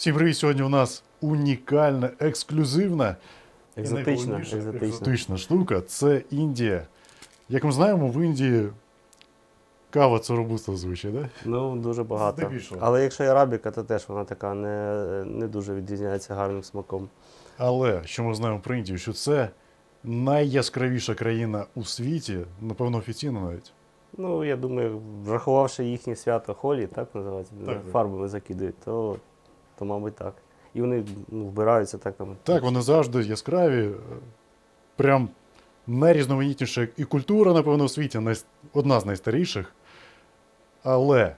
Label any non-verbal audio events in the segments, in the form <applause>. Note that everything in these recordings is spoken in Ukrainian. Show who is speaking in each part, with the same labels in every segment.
Speaker 1: Всім привіт! Сьогодні у нас унікальна, ексклюзивна і
Speaker 2: Екзотична, екзотична.
Speaker 1: екзотична штука це Індія. Як ми знаємо, в Індії кава це робуста звичай, да?
Speaker 2: Ну, дуже багато.
Speaker 1: Здебільшого.
Speaker 2: Але якщо є арабіка, то теж вона така не, не дуже відрізняється гарним смаком.
Speaker 1: Але що ми знаємо про Індію, що це найяскравіша країна у світі, напевно, офіційно навіть.
Speaker 2: Ну, я думаю, врахувавши їхнє свято Холі, так називається,
Speaker 1: Так, так.
Speaker 2: фарбами закидують, то, то мабуть так. І вони ну, вбираються так там.
Speaker 1: Так, вони завжди яскраві, прям найрізноманітніша і культура, напевно, у світі, най- одна з найстаріших, але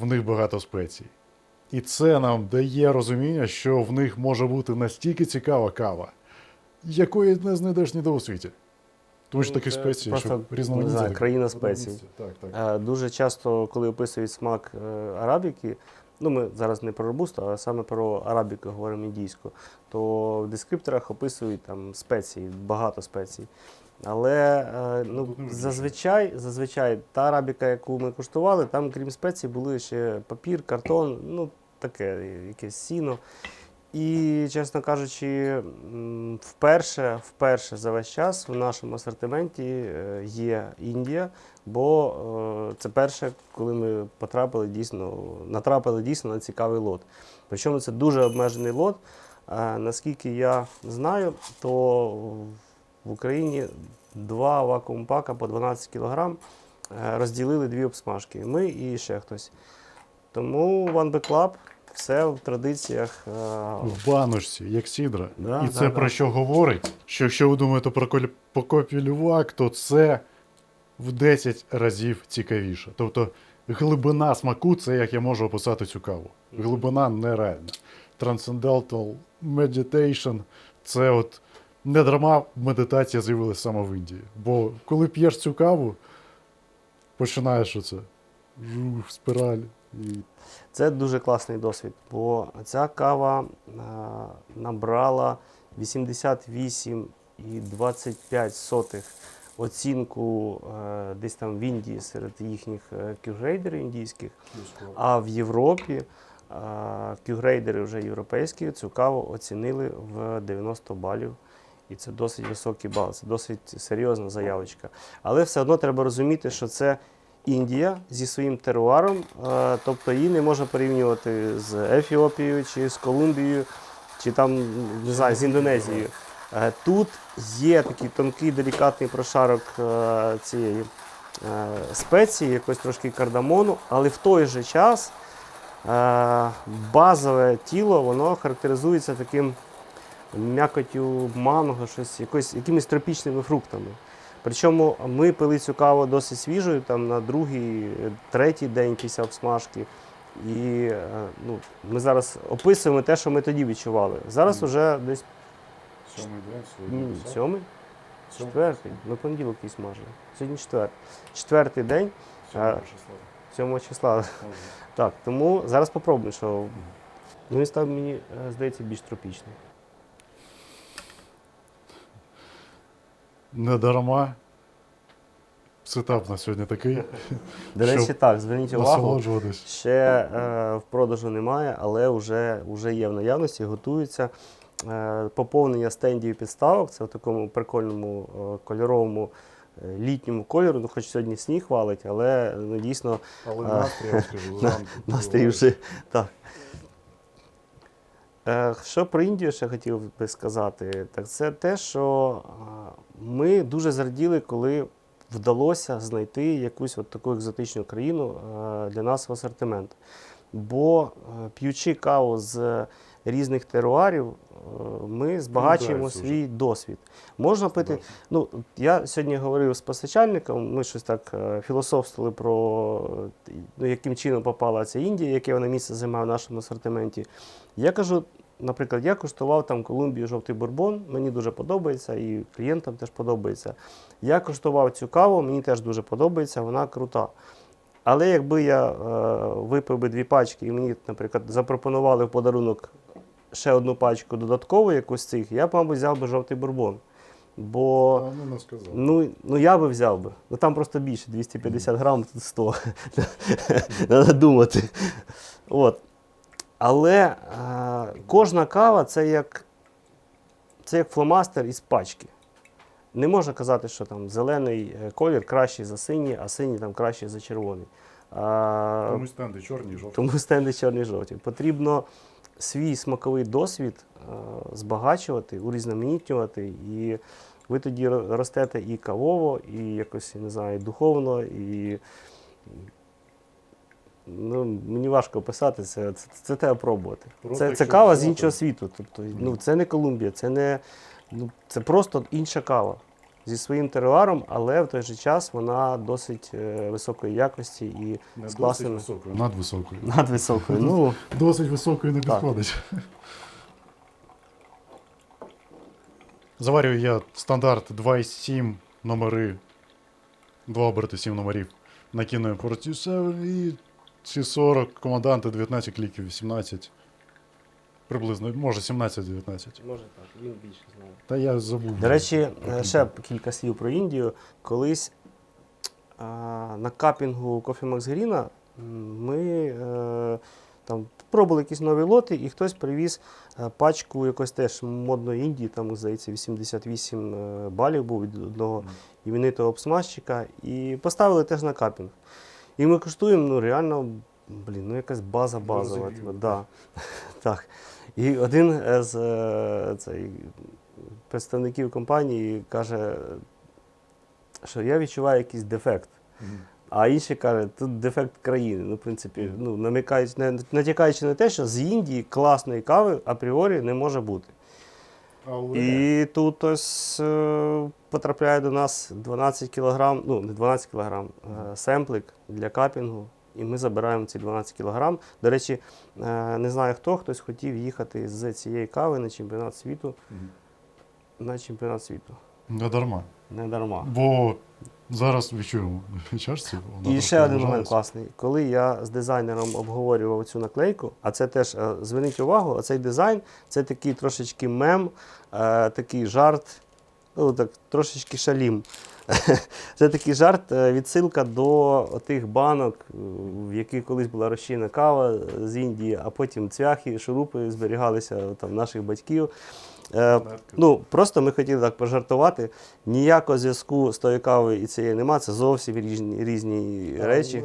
Speaker 1: в них багато спецій. І це нам дає розуміння, що в них може бути настільки цікава кава, якої не знайдеш ніде у світі. Тому що
Speaker 2: Ну,
Speaker 1: спецій,
Speaker 2: просто,
Speaker 1: що
Speaker 2: знаю, країна спецій.
Speaker 1: Так, так.
Speaker 2: Е, Дуже часто, коли описують смак е, арабіки, ну ми зараз не про робусту, а саме про арабіку говоримо індійську, то в дескрипторах описують там спеції, багато спецій. Але е, ну,
Speaker 1: визначено.
Speaker 2: зазвичай, зазвичай та арабіка, яку ми куштували, там, крім спецій, були ще папір, картон, ну таке, якесь сіно. І, чесно кажучи, вперше, вперше за весь час в нашому асортименті е, є Індія, бо е, це перше, коли ми потрапили дійсно, натрапили дійсно на цікавий лот. Причому це дуже обмежений лот. Е, Наскільки я знаю, то в Україні два вакуум-пака по 12 кг розділили дві обсмажки. Ми і ще хтось. Тому One Back Club все в традиціях. е,
Speaker 1: В баночці, як сідра.
Speaker 2: Да,
Speaker 1: і
Speaker 2: да,
Speaker 1: це
Speaker 2: да.
Speaker 1: про що говорить? Що якщо ви думаєте про коль- покопілювак, то це в 10 разів цікавіше. Тобто глибина смаку це як я можу описати цю каву. Глибина нереальна. Transcendental Meditation це от не дарма медитація з'явилася саме в Індії. Бо коли п'єш цю каву, починаєш оце. Жух, спіраль. І
Speaker 2: Це дуже класний досвід, бо ця кава е, набрала 88,25 оцінку е, десь там в Індії серед їхніх е, кюргрейдерів індійських. А в Європі кюргрейдери вже європейські цю каву оцінили в 90 балів. І це досить високий бал, це досить серйозна заявочка. Але все одно треба розуміти, що це Індія зі своїм теруаром, е, тобто її не можна порівнювати з Ефіопією чи з Колумбією, чи там, не знаю, з Індонезією. Е, Тут є такий тонкий делікатний прошарок е, цієї спеції, якось трошки кардамону, але в той же час базове тіло воно характеризується таким м'якотю манго, щось, якось, якимись тропічними фруктами. Причому ми пили цю каву досить свіжою, там на другий, третій день після обсмажки. І е, ну, ми зараз описуємо те, що ми тоді відчували. Зараз вже десь
Speaker 1: Сьомий день
Speaker 2: м, сьомий, четвертий, ми понеділок і смажили. Сьогодні четвертий. Четвертий день, А, 7 числа. Так, тому зараз попробуємо, що ну, він став мені, е, здається, більш тропічний.
Speaker 1: Не дарма. Сетап на сьогодні такий. <laughs>
Speaker 2: До речі, так, зверніть увагу. Ще е, в продажу немає, але вже, вже є в наявності, готується. Е, поповнення стендів і підставок. Це в такому прикольному е, кольоровому е, літньому кольору. Ну, хоч сьогодні сніг валить, але ну, дійсно
Speaker 1: Але
Speaker 2: А,
Speaker 1: настрій, скажу, <laughs>
Speaker 2: настрій вже так. Е, Що про Індію ще хотів би сказати, так це те, що е, ми дуже зраділи, коли вдалося знайти якусь от таку екзотичну країну е, для нас в асортимент. Бо е, п'ючи каву з різних теруарів, е, ми збагачуємо свій досвід. Можна пити. Ну, я сьогодні говорив з постачальником, ми щось так філософствували про ну, яким чином попала ця Індія, яке вона місце займає в нашому асортименті. Я кажу, наприклад, я куштував там Колумбію жовтий бурбон, мені дуже подобається, і клієнтам теж подобається. Я куштував цю каву, мені теж дуже подобається, вона крута. Але якби я е, випив би дві пачки і мені, наприклад, запропонували в подарунок ще одну пачку додатково якусь цих, я б, мабуть, взяв би жовтий бурбон. Бо
Speaker 1: ну.
Speaker 2: Ну, ну я би взяв би. Ну там просто більше, 250 грам, тут 100. Треба <laughs> думати. От. Але е, кожна кава це як, це як фломастер із пачки. Не можна казати, що там зелений е, колір кращий за синій, а синій там кращий за червоний. А,
Speaker 1: Тому стенди чорні, жовті.
Speaker 2: тому стенди чорні жовті. Потрібно свій смаковий досвід е, збагачувати, урізноманітнювати, і ви тоді ростете і кавово, і якось, не знаю, і духовно, і. Ну, мені важко описати це, це, це треба пробувати.
Speaker 1: Просто
Speaker 2: Це, це кава з іншого світу. Тобто, ну, це не Колумбія, це не ну, це просто інша кава зі своїм теруаром, але в той же час вона досить е, високої якості і
Speaker 1: Не
Speaker 2: з
Speaker 1: досить
Speaker 2: класними
Speaker 1: високою, надвисокою.
Speaker 2: надвисокою. Ну, <laughs>
Speaker 1: Досить високою не
Speaker 2: Так.
Speaker 1: підходить. Заварюю я стандарт 2,7 номери. Два оберти 7 номерів. Накину продюсер і ці 40 команданти 19 кліків, 18. Приблизно, може 17-19.
Speaker 2: може так, він більше знає.
Speaker 1: Та я забув.
Speaker 2: До речі, ще кілька слів про Індію. Колись а, на капінгу Max Green ми е, там пробували якісь нові лоти, і хтось привіз е, пачку якось теж модної Індії, там, здається, 88 е, балів був від одного іменитого обсмажчика, і поставили теж на капінг. І ми коштуємо, ну реально, блін, ну якась база базова. типу, Да. <laughs> так. І один з е, цей, представників компанії каже, що я відчуваю якийсь дефект. А інший каже, тут дефект країни. Ну, в принципі, ну, намікаючи, натякаючи на те, що з Індії класної кави апріорі не може бути.
Speaker 1: Але
Speaker 2: І тут ось е, потрапляє до нас 12 кілограм, ну не 12 кілограм, е, семплик для капінгу. І ми забираємо ці 12 кілограм. До речі, е, не знаю хто, хтось хотів їхати з цієї кави на чемпіонат світу. На чемпіонат світу.
Speaker 1: не дарма.
Speaker 2: Не дарма.
Speaker 1: Бо зараз відчуємо <laughs> чашці.
Speaker 2: І ще один момент класний. Коли я з дизайнером обговорював цю наклейку, а це теж е, зверніть увагу, оцей дизайн це такий трошечки мем, такий жарт, ну так, трошечки шалім. <laughs> Це такий жарт, е, відсилка до тих банок, е, в яких колись була розчинна кава з Індії, а потім цвяхи, шурупи зберігалися там, наших батьків. Е, Ну, просто ми хотіли так пожартувати. Ніякого зв'язку з тою кавою і цією нема. Це зовсім різні, різні речі.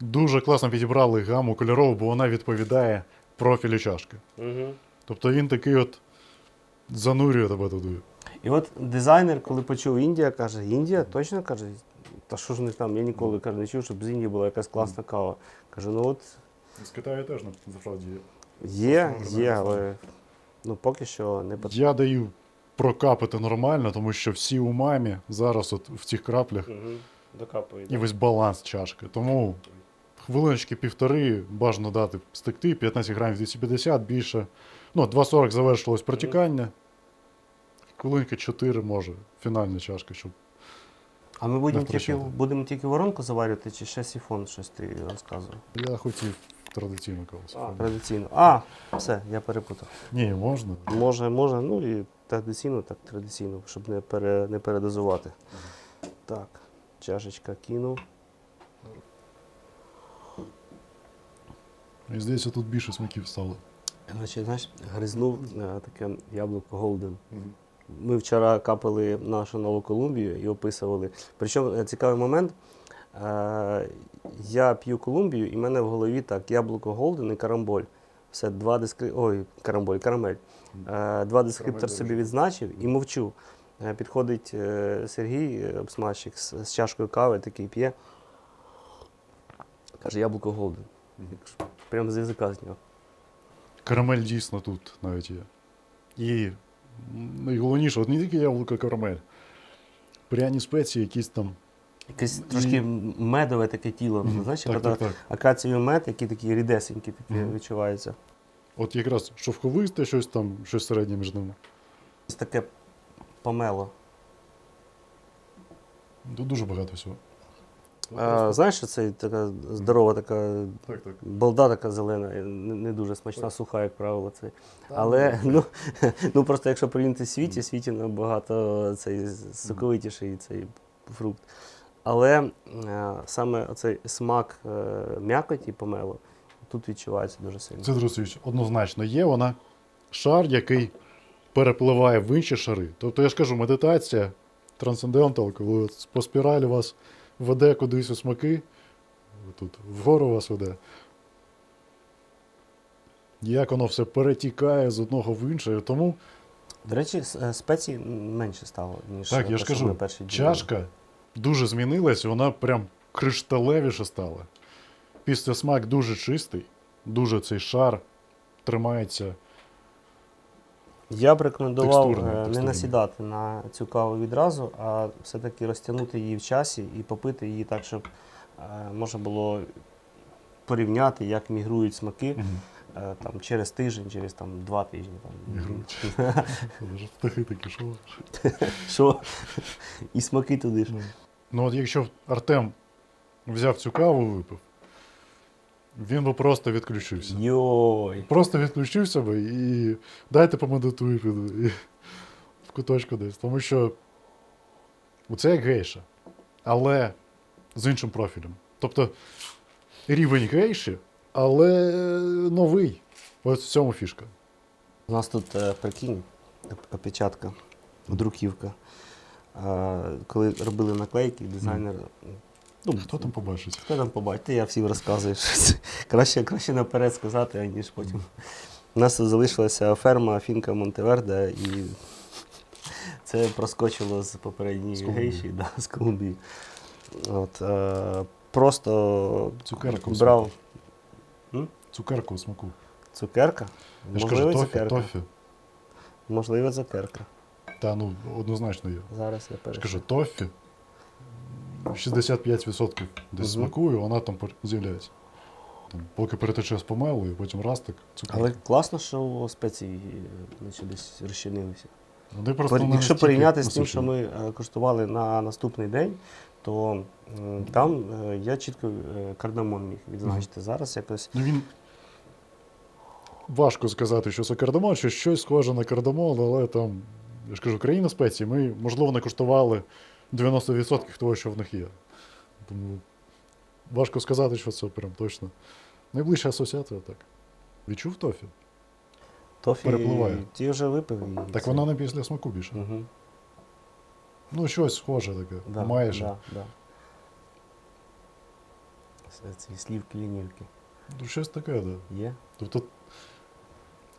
Speaker 1: Дуже класно підібрали гаму кольорову, бо вона відповідає профілю чашки.
Speaker 2: Угу.
Speaker 1: Тобто він такий от занурює тебе туди.
Speaker 2: І от дизайнер, коли почув Індія, каже: Індія, точно каже, та що ж не там? Я ніколи каже, не чув, щоб з Індії була якась класна кава. Каже, ну от
Speaker 1: З Китаю теж насправді є.
Speaker 2: є, є, але ну поки що не потрібно.
Speaker 1: Я даю прокапати нормально, тому що всі умамі зараз от в цих краплях
Speaker 2: Угу. Докапує.
Speaker 1: і весь баланс чашки. Тому хвилиночки півтори бажано дати стекти, 15 грамів 250, більше. Ну, 2,40 завершилось протікання. Хвилинки 4 може, фінальна чашка, щоб
Speaker 2: А ми будемо тільки,
Speaker 1: втрачати.
Speaker 2: будемо тільки воронку заварювати, чи ще сифон, щось ти розказував?
Speaker 1: я хотів традиційну каву.
Speaker 2: Традиційно. А, все, я перепутав.
Speaker 1: Ні, можна.
Speaker 2: Може, може, ну і традиційно, так традиційно, щоб не, пере, не передозувати. Так, чашечка кинув.
Speaker 1: Мені здається, тут більше смаків стало.
Speaker 2: Значить, знаєш, гризнув е, таке яблуко Голден. Ми вчора капали нашу Нову Колумбію і описували. Причому е, цікавий момент. Е, я п'ю Колумбію, і в мене в голові так яблуко Голден і карамболь. Все, два дескри... Ой, карамболь, карамель. Два дескриптор собі відзначив і мовчу. Підходить Сергій, обсмажчик, з, з чашкою кави, такий п'є. Каже, яблуко Голден. Прямо з язика з нього.
Speaker 1: Карамель дійсно тут навіть є. І найголовніше, от не тільки яблуко карамель. Пряні спеції, якісь там.
Speaker 2: Якесь
Speaker 1: І-
Speaker 2: трошки медове таке тіло.
Speaker 1: Мгм.
Speaker 2: Знаєш,
Speaker 1: так, так, так.
Speaker 2: акацієвий мед, який такі рідесенькі такі
Speaker 1: Мгм.
Speaker 2: відчуваються.
Speaker 1: От якраз шовковисте, щось там, щось середнє між ними.
Speaker 2: Ось таке помело.
Speaker 1: Тут дуже багато всього.
Speaker 2: А, знаєш, це така здорова така
Speaker 1: Так, так.
Speaker 2: балда така зелена, не, не дуже смачна, суха, як правило. Це. Але ну, <laughs> ну просто якщо порівняти світі, світі набагато цей соковитіший цей фрукт. Але е, саме оцей смак е, м'якоті помело, тут відчувається дуже сильно.
Speaker 1: Цитрусович однозначно є, вона шар, який перепливає в інші шари. Тобто, я ж кажу, медитація, трансцендентал, коли по спіралі вас веде кудись у смаки, тут вгору вас веде. Як воно все перетікає з одного в інше. Тому
Speaker 2: До речі, е, спецій менше стало, ніж
Speaker 1: Так, я ж кажу,
Speaker 2: перші дні.
Speaker 1: чашка дуже змінилась, вона прям кришталевіше стала. Після смак дуже чистий, дуже цей шар тримається.
Speaker 2: Я б рекомендував
Speaker 1: Текстурно,
Speaker 2: е, не насідати на цю каву відразу, а все-таки розтягнути її в часі і попити її так, щоб е, можна було порівняти, як мігрують смаки е, там, через тиждень, через там, два тижні. Там.
Speaker 1: Мігрують. <laughs> Птахи такі, що?
Speaker 2: Що? І смаки туди ж.
Speaker 1: Ну от якщо Артем взяв цю каву випив, він би просто відключився.
Speaker 2: Йой.
Speaker 1: Просто відключився би і дайте помедитую піду і в куточку десь. Тому що це як гейша, але з іншим профілем. Тобто рівень гейші, але новий. Ось в цьому фішка.
Speaker 2: У нас тут, е, прикинь, опечатка, друківка. Е, Коли робили наклейки, дизайнер. Ну,
Speaker 1: Хто там побачить?
Speaker 2: Хто там побачить? Ти я всім розказую. щось. краще, краще наперед сказати, аніж потім. У нас залишилася ферма Фінка Монтеверде, і це проскочило з попередньої
Speaker 1: З
Speaker 2: гейші, да, з Колумбії. От, е, просто
Speaker 1: Цукерка у
Speaker 2: брав
Speaker 1: смаку. Цукерка у смаку.
Speaker 2: цукерка.
Speaker 1: Я ж
Speaker 2: Можливо,
Speaker 1: кажу, тофі,
Speaker 2: цукерка.
Speaker 1: тофі.
Speaker 2: Можливо, цукерка.
Speaker 1: Та ну однозначно є.
Speaker 2: Зараз я
Speaker 1: Я ж
Speaker 2: перейду.
Speaker 1: кажу, тофі. 65% десь
Speaker 2: Мгм.
Speaker 1: смакує, вона там з'являється. Там, поки перетече з помелою, потім раз так. цукерка.
Speaker 2: Але класно, що спеції е, наче десь розчинилися.
Speaker 1: Вони просто
Speaker 2: Пор-
Speaker 1: не
Speaker 2: Якщо
Speaker 1: настільки
Speaker 2: порівняти з тим, що
Speaker 1: насичені.
Speaker 2: ми е, куштували на наступний день, то м, там е, я чітко е, кардамон міг відзначити. Зараз якось
Speaker 1: Ну, він... Важко сказати, що це кардамон, що щось схоже на кардамон, але там, я ж кажу, країна спецій, ми, можливо, не куштували 90% того, що в них є. Тому важко сказати, що це прям точно. Найближча асоціація так. Відчув тофі?
Speaker 2: тофі
Speaker 1: перепливає.
Speaker 2: ті вже випив. І
Speaker 1: Так
Speaker 2: це-
Speaker 1: вона не після смаку більше.
Speaker 2: Мгм.
Speaker 1: Ну, щось схоже таке.
Speaker 2: Да,
Speaker 1: майже.
Speaker 2: Да, да. Ці слівки лінівки
Speaker 1: Ну, щось таке, так. Да.
Speaker 2: є.
Speaker 1: Тобто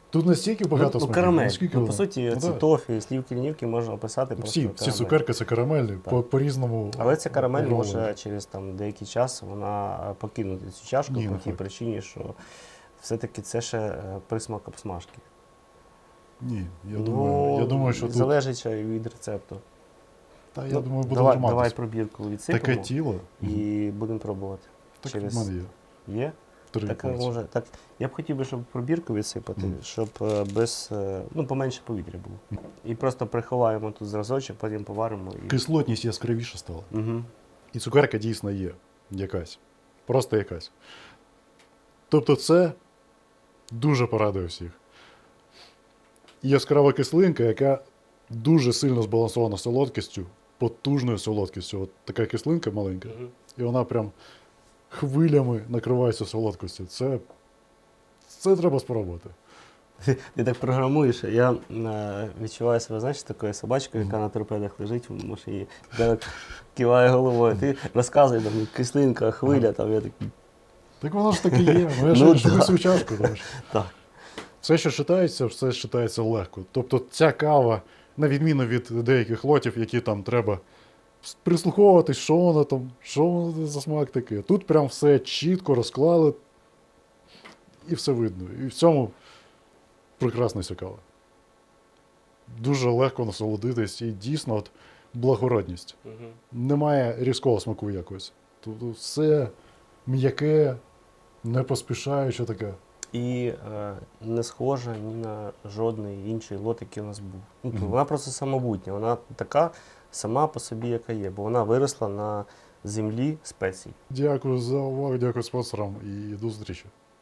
Speaker 1: тут настільки багато
Speaker 2: ну, ну,
Speaker 1: смаків.
Speaker 2: карамель.
Speaker 1: наскільки
Speaker 2: Ну, по суті,
Speaker 1: Ну,
Speaker 2: ці
Speaker 1: да.
Speaker 2: тофі, слівки лінівки можна описати просто
Speaker 1: Всі,
Speaker 2: карамель.
Speaker 1: всі цукерки це карамельні, по, по-різному.
Speaker 2: Але ця карамель
Speaker 1: оброблені.
Speaker 2: може через там, деякий час вона е, покинути цю чашку
Speaker 1: Ні,
Speaker 2: по тій причині, що все-таки це ще е, присмак обсмажки.
Speaker 1: Ні, я,
Speaker 2: ну,
Speaker 1: думаю, я думаю, що тут.
Speaker 2: залежить ще від рецепту.
Speaker 1: Та я
Speaker 2: Ну,
Speaker 1: думаю, буде
Speaker 2: давай, давай пробірку відсипемо
Speaker 1: Таке тіло.
Speaker 2: і будемо пробувати.
Speaker 1: Так
Speaker 2: через-
Speaker 1: в мене є.
Speaker 2: Є? Так, може, так, я б хотів би, щоб пробірку відсипати,
Speaker 1: Мгм.
Speaker 2: щоб е, без, е, ну, поменше повітря було. І просто приховаємо тут зразочок, потім поваримо. І...
Speaker 1: Кислотність яскравіше стала.
Speaker 2: Угу.
Speaker 1: І цукерка дійсно є. Якась. Просто якась. Тобто це дуже порадує всіх. І яскрава кислинка, яка дуже сильно збалансована солодкістю, потужною солодкістю. От така кислинка маленька, і вона прям хвилями накривається солодкістю. Це, це треба спробувати. <laughs>
Speaker 2: Ти так програмуєш, я е, відчуваю себе, знаєш, такою собачкою, яка на торпедах лежить в машині, киває головою. Ти розказуй там кислинка, хвиля, там я такий.
Speaker 1: Так воно ж таки є. Ну, я ж
Speaker 2: Ну,
Speaker 1: ж свою чашку.
Speaker 2: Так.
Speaker 1: Все, що читається, все читається легко. Тобто ця кава, на відміну від деяких лотів, які там треба прислуховуватись, що воно там, що воно за смак таке. Тут прям все чітко розклали, і все видно. І в цьому прекрасна ця кава. Дуже легко насолодитись і дійсно от благородність. Немає різкого смаку якось. Тобто все м'яке, не поспішаюче таке.
Speaker 2: І е, не схожа ні на жодний інший лот, який у нас був. Ну. Вона просто самобутня, вона така сама по собі, яка є, бо вона виросла на землі спецій.
Speaker 1: Дякую за увагу, дякую спонсорам і до зустрічі.